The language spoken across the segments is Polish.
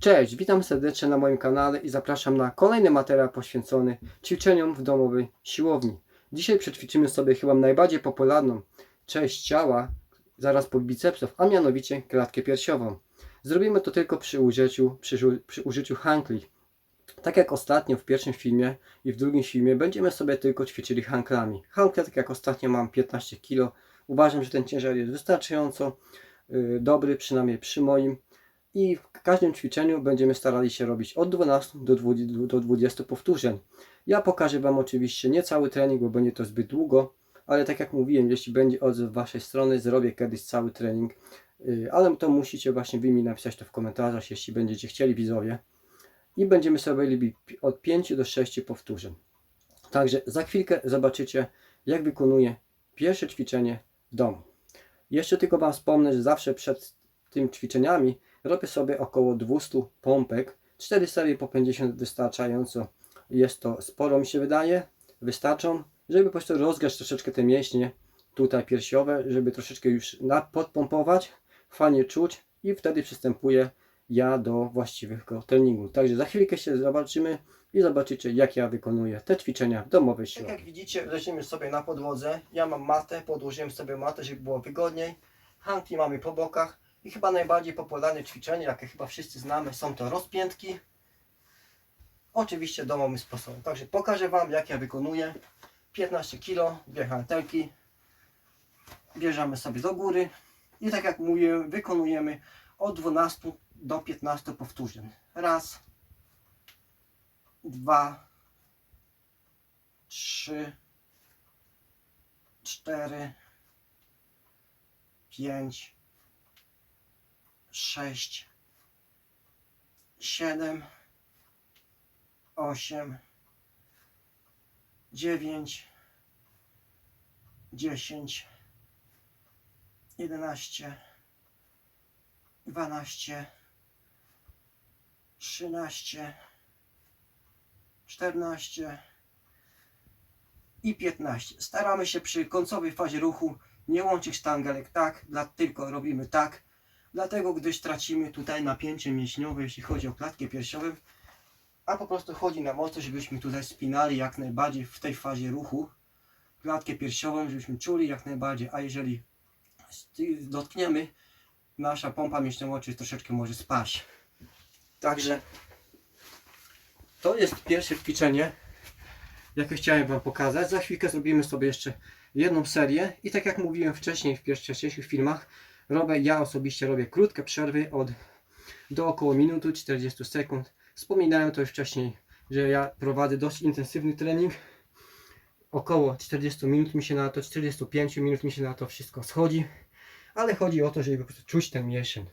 Cześć, witam serdecznie na moim kanale i zapraszam na kolejny materiał poświęcony ćwiczeniom w domowej siłowni. Dzisiaj przećwiczymy sobie chyba najbardziej popularną część ciała, zaraz po bicepsów, a mianowicie klatkę piersiową. Zrobimy to tylko przy użyciu, przy, przy użyciu hankli. Tak jak ostatnio w pierwszym filmie i w drugim filmie będziemy sobie tylko ćwiczyli hanklami. Hankle, tak jak ostatnio mam 15 kg. Uważam, że ten ciężar jest wystarczająco y, dobry, przynajmniej przy moim. I w każdym ćwiczeniu będziemy starali się robić od 12 do 20, do 20 powtórzeń. Ja pokażę Wam oczywiście nie cały trening, bo będzie to zbyt długo, ale tak jak mówiłem, jeśli będzie odzew Waszej strony, zrobię kiedyś cały trening, Yy, ale to musicie właśnie Wy mi napisać to w komentarzach, jeśli będziecie chcieli widzowie. I będziemy sobie robili od 5 do 6 powtórzeń. Także za chwilkę zobaczycie, jak wykonuję pierwsze ćwiczenie w domu. Jeszcze tylko Wam wspomnę, że zawsze przed tym ćwiczeniami robię sobie około 200 pompek. 4 serie po 50 wystarczająco. Jest to sporo mi się wydaje. Wystarczą, żeby po prostu rozgrzać troszeczkę te mięśnie tutaj piersiowe, żeby troszeczkę już podpompować, fajnie czuć i wtedy przystępuję ja do właściwego treningu. Także za chwilkę się zobaczymy i zobaczycie jak ja wykonuję te ćwiczenia w domowej siłowni. Tak jak widzicie, leżymy sobie na podłodze. Ja mam matę, podłożyłem sobie matę, żeby było wygodniej. Hanki mamy po bokach. I chyba najbardziej popularne ćwiczenie, jakie chyba wszyscy znamy, są to rozpiętki. Oczywiście domowym sposobem. Także pokażę Wam, jak ja wykonuję. 15 kg, dwie hantelki. Bierzemy sobie do góry. I tak jak mówiłem, wykonujemy od 12 do 15 powtórzeń. Raz, dwa, trzy, cztery, pięć, sześć, siedem, osiem, dziewięć, dziesięć, jedenaście, dwanaście, trzynaście, czternaście i piętnaście. Staramy się przy końcowej fazie ruchu nie łączyć sztangelek tak, dla, tylko robimy tak, dlatego gdyż tracimy tutaj napięcie mięśniowe, jeśli chodzi o klatkę piersiową, a po prostu chodzi nam o to, żebyśmy tutaj spinali jak najbardziej w tej fazie ruchu klatkę piersiową, żebyśmy czuli jak najbardziej, a jeżeli dotkniemy, nasza pompa mięśniowa czy troszeczkę może spaść. Także to jest pierwsze ćwiczenie, jakie chciałem Wam pokazać. Za chwilkę zrobimy sobie jeszcze jedną serię i tak jak mówiłem wcześniej w pierwszych filmach, robię, ja osobiście robię krótkie przerwy od do około minuty 40 sekund. Wspominałem to już wcześniej, że ja prowadzę dość intensywny trening. Około 40 minut mi się na to, 45 minut mi się na to wszystko schodzi, ale chodzi o to, żeby czuć ten mięsień.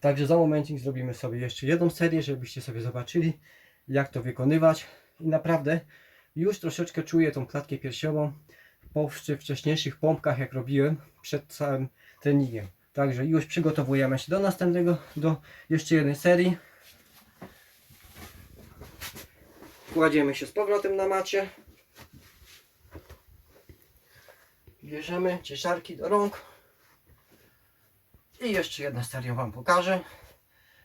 Także za momencik zrobimy sobie jeszcze jedną serię, żebyście sobie zobaczyli, jak to wykonywać. I naprawdę już troszeczkę czuję tą klatkę piersiową po wcze- wcześniejszych pompkach, jak robiłem przed całym treningiem. Także już przygotowujemy się do następnego, do jeszcze jednej serii. Kładziemy się z powrotem na macie. Bierzemy ciężarki do rąk. I jeszcze jedną serię Wam pokażę.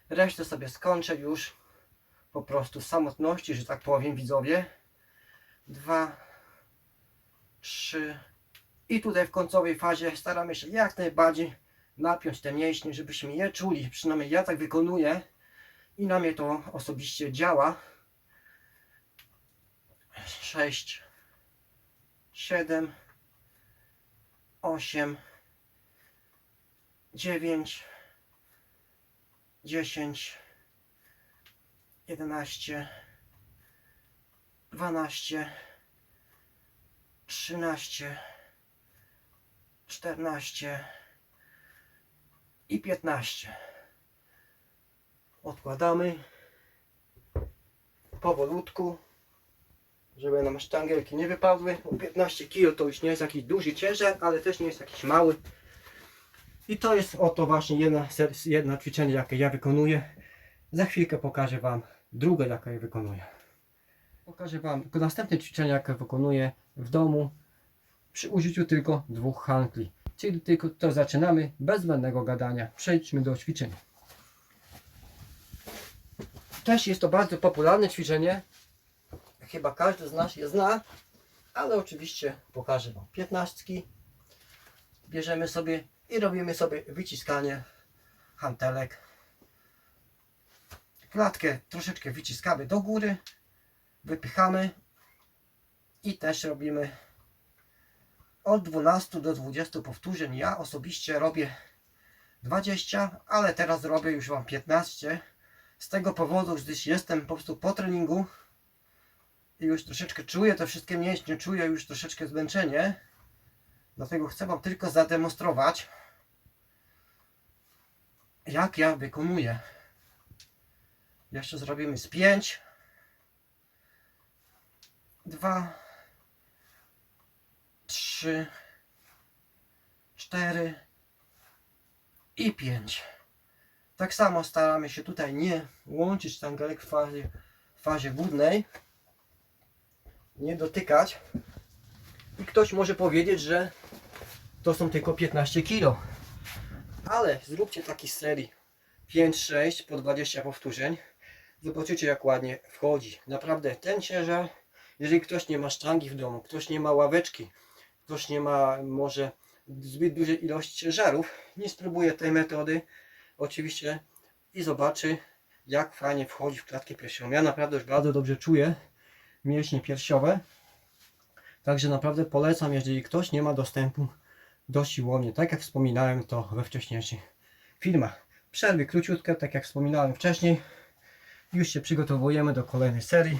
Resztę sobie skończę już po prostu w samotności, że tak powiem, widzowie. Dwa, trzy. I tutaj w końcowej fazie staramy się jak najbardziej napiąć te mięśnie, żebyśmy je czuli. Przynajmniej ja tak wykonuję i na mnie to osobiście działa. Sześć, siedem, osiem, dziewięć, dziesięć, jedenaście, dwanaście, trzynaście, czternaście i piętnaście. Odkładamy powolutku, żeby nam sztangielki nie wypadły. Bo 15 kg to już nie jest jakiś duży ciężar, ale też nie jest jakiś mały. I to jest oto właśnie jedna, jedna ćwiczenie, jakie ja wykonuję. Za chwilkę pokażę Wam drugie, jakie ja wykonuję. Pokażę Wam następne ćwiczenie, jakie wykonuję w domu przy użyciu tylko dwóch hankli. Czyli tylko to zaczynamy bez zbędnego gadania. Przejdźmy do ćwiczenia. Też jest to bardzo popularne ćwiczenie. Chyba każdy z nas je zna, ale oczywiście pokażę Wam piętnastki. Bierzemy sobie i robimy sobie wyciskanie hantelek. Klatkę troszeczkę wyciskamy do góry, wypychamy i też robimy od 12 do 20 powtórzeń. Ja osobiście robię 20, ale teraz robię już Wam 15. Z tego powodu, gdyż jestem po prostu po treningu i już troszeczkę czuję te wszystkie mięśnie, czuję już troszeczkę zmęczenie. Dlatego chcę Wam tylko zademonstrować, jak ja wykonuję. Jeszcze zrobimy z 5, 2, 3, 4 i 5. Tak samo staramy się tutaj nie łączyć sztangelek w fazie, w fazie górnej. Nie dotykać. I ktoś może powiedzieć, że to są tylko 15 kg. Ale zróbcie taki serii 5-6 po 20 powtórzeń. Zobaczycie jak ładnie wchodzi. Naprawdę ten ciężar, jeżeli ktoś nie ma sztangi w domu, ktoś nie ma ławeczki, ktoś nie ma może zbyt dużej ilości ciężarów, nie spróbuje tej metody oczywiście i zobaczy jak fajnie wchodzi w klatkę piersiową. Ja naprawdę już bardzo dobrze czuję mięśnie piersiowe. Także naprawdę polecam, jeżeli ktoś nie ma dostępu do siłowni, tak jak wspominałem to we wcześniejszych filmach. Przerwy króciutkie, tak jak wspominałem wcześniej. Już się przygotowujemy do kolejnej serii.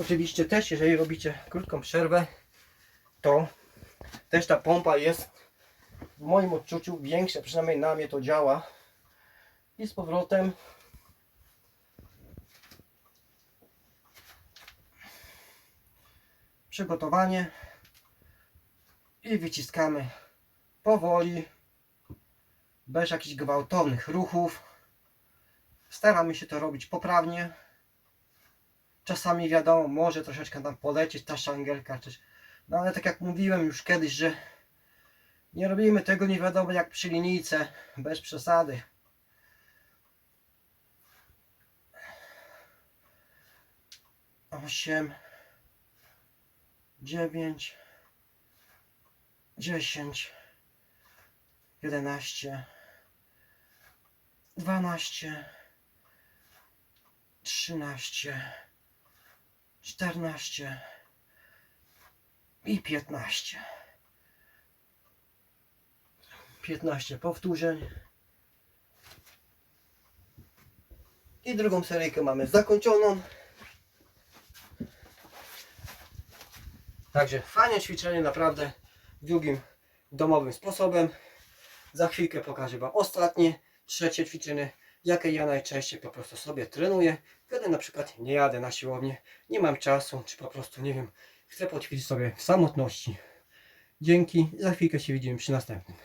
Oczywiście też, jeżeli robicie krótką przerwę, to też ta pompa jest w moim odczuciu większa, przynajmniej na mnie to działa. I z powrotem przygotowanie i wyciskamy powoli, bez jakichś gwałtownych ruchów. Staramy się to robić poprawnie. Czasami wiadomo, może troszeczkę nam polecieć ta szangelka, coś. no ale tak jak mówiłem już kiedyś, że nie robimy tego nie wiadomo jak przy linijce, bez przesady. Osiem, dziewięć, dziesięć, jedenaście, dwanaście, trzynaście, czternaście i piętnaście. 15 powtórzeń. I drugą seryjkę mamy zakończoną. Także fajne ćwiczenie, naprawdę drugim domowym sposobem. Za chwilkę pokażę Wam ostatnie, trzecie ćwiczenie, jakie ja najczęściej po prostu sobie trenuję, kiedy na przykład nie jadę na siłownię, nie mam czasu, czy po prostu nie wiem, chcę poćwiczyć sobie w samotności. Dzięki, za chwilkę się widzimy przy następnym.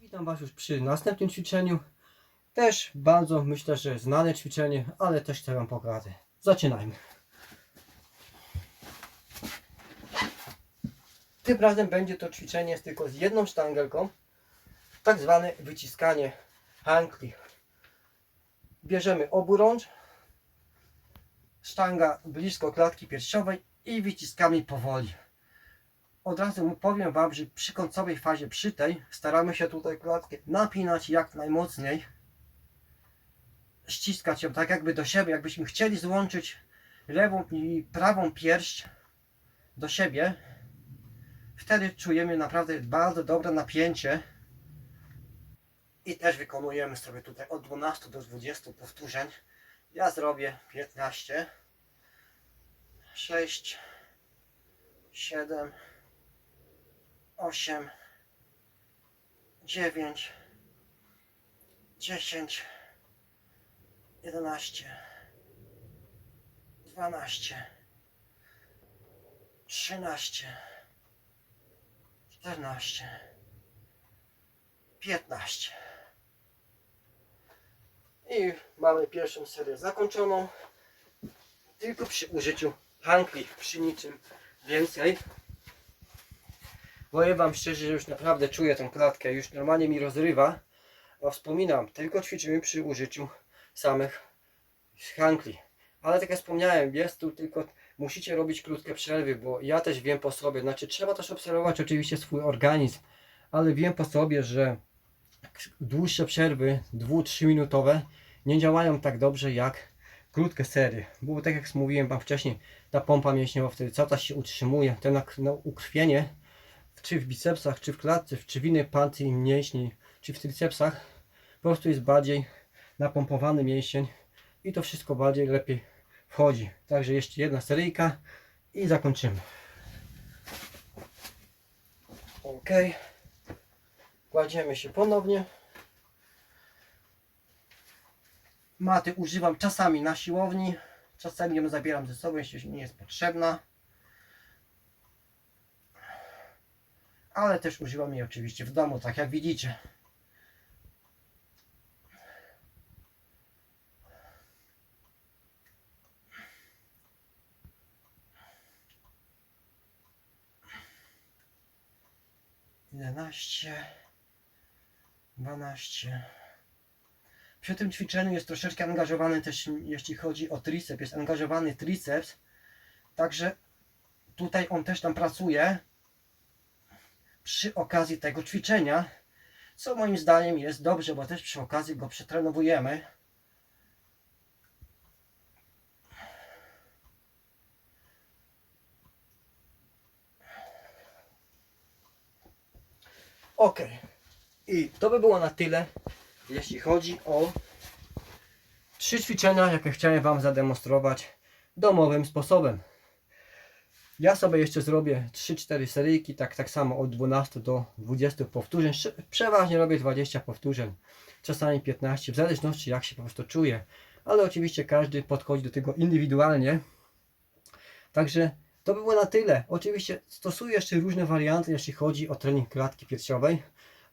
Witam Was już przy następnym ćwiczeniu. Też bardzo myślę, że znane ćwiczenie, ale też chcę Wam pokazać. Zaczynajmy. Tym razem będzie to ćwiczenie tylko z jedną sztangelką, tak zwane wyciskanie hankli. Bierzemy oburącz, sztanga blisko klatki piersiowej i wyciskamy powoli. Od razu powiem Wam, że przy końcowej fazie, przy tej, staramy się tutaj klatkę napinać jak najmocniej. Ściskać ją tak jakby do siebie, jakbyśmy chcieli złączyć lewą i prawą pierś do siebie. Wtedy czujemy naprawdę bardzo dobre napięcie. I też wykonujemy sobie tutaj od 12 do 20 powtórzeń. Ja zrobię 15, 6, 7, 8, 9, 10, 11, 12, 13, 14, 15. I mamy pierwszą serię zakończoną. Tylko przy użyciu hankli, przy niczym więcej. Powiem Wam szczerze, że już naprawdę czuję tą klatkę, już normalnie mi rozrywa. A wspominam, tylko ćwiczymy przy użyciu samych hankli. Ale tak jak wspomniałem, jest tu tylko, musicie robić krótkie przerwy, bo ja też wiem po sobie, znaczy trzeba też obserwować oczywiście swój organizm, ale wiem po sobie, że dłuższe przerwy, 2-3 minutowe, nie działają tak dobrze jak krótkie serie. Bo tak jak mówiłem Wam wcześniej, ta pompa mięśniowa wtedy cały czas się utrzymuje, nak- no, ukrwienie, czy w bicepsach, czy w klatce, czy w innej partii mięśni, czy w tricepsach, po prostu jest bardziej napompowany mięsień i to wszystko bardziej lepiej wchodzi. Także jeszcze jedna seryjka i zakończymy. Ok. Kładziemy się ponownie. Maty używam czasami na siłowni, czasami ją zabieram ze sobą, jeśli nie jest potrzebna. Ale też używam jej oczywiście w domu, tak jak widzicie. Jedenaście, dwanaście. Przy tym ćwiczeniu jest troszeczkę angażowany też, jeśli chodzi o triceps, jest angażowany triceps, także tutaj on też tam pracuje przy okazji tego ćwiczenia, co moim zdaniem jest dobrze, bo też przy okazji go przetrenowujemy. Ok. I to by było na tyle, jeśli chodzi o trzy ćwiczenia, jakie chciałem Wam zademonstrować domowym sposobem. Ja sobie jeszcze zrobię 3-4 seryjki, tak, tak samo od 12 do 20 powtórzeń. Przeważnie robię 20 powtórzeń, czasami 15, w zależności jak się po prostu czuję. Ale oczywiście każdy podchodzi do tego indywidualnie. Także to by było na tyle. Oczywiście stosuję jeszcze różne warianty, jeśli chodzi o trening klatki piersiowej.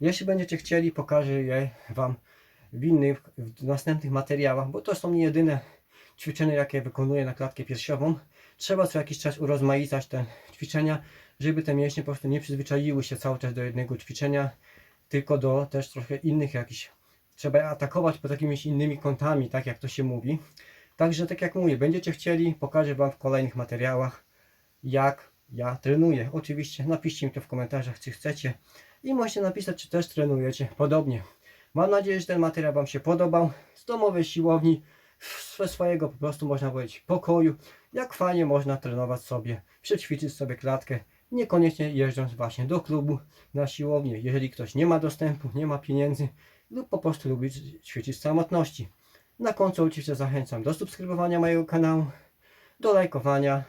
Jeśli będziecie chcieli, pokażę je Wam w innych, w następnych materiałach, bo to są nie jedyne ćwiczenia, jakie wykonuję na klatkę piersiową. Trzeba co jakiś czas urozmaicać te ćwiczenia, żeby te mięśnie po prostu nie przyzwyczaiły się cały czas do jednego ćwiczenia, tylko do też trochę innych jakichś. Trzeba je atakować pod jakimiś innymi kątami, tak jak to się mówi. Także tak jak mówię, będziecie chcieli, pokażę Wam w kolejnych materiałach, jak ja trenuję. Oczywiście napiszcie mi to w komentarzach, czy chcecie i możecie napisać, czy też trenujecie podobnie. Mam nadzieję, że ten materiał Wam się podobał. Z domowej siłowni, ze swojego po prostu można powiedzieć pokoju, jak fajnie można trenować sobie, przećwiczyć sobie klatkę, niekoniecznie jeżdżąc właśnie do klubu na siłownię, jeżeli ktoś nie ma dostępu, nie ma pieniędzy lub po prostu lubi ćwiczyć samotności. Na końcu oczywiście zachęcam do subskrybowania mojego kanału, do lajkowania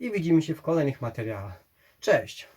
i widzimy się w kolejnych materiałach. Cześć!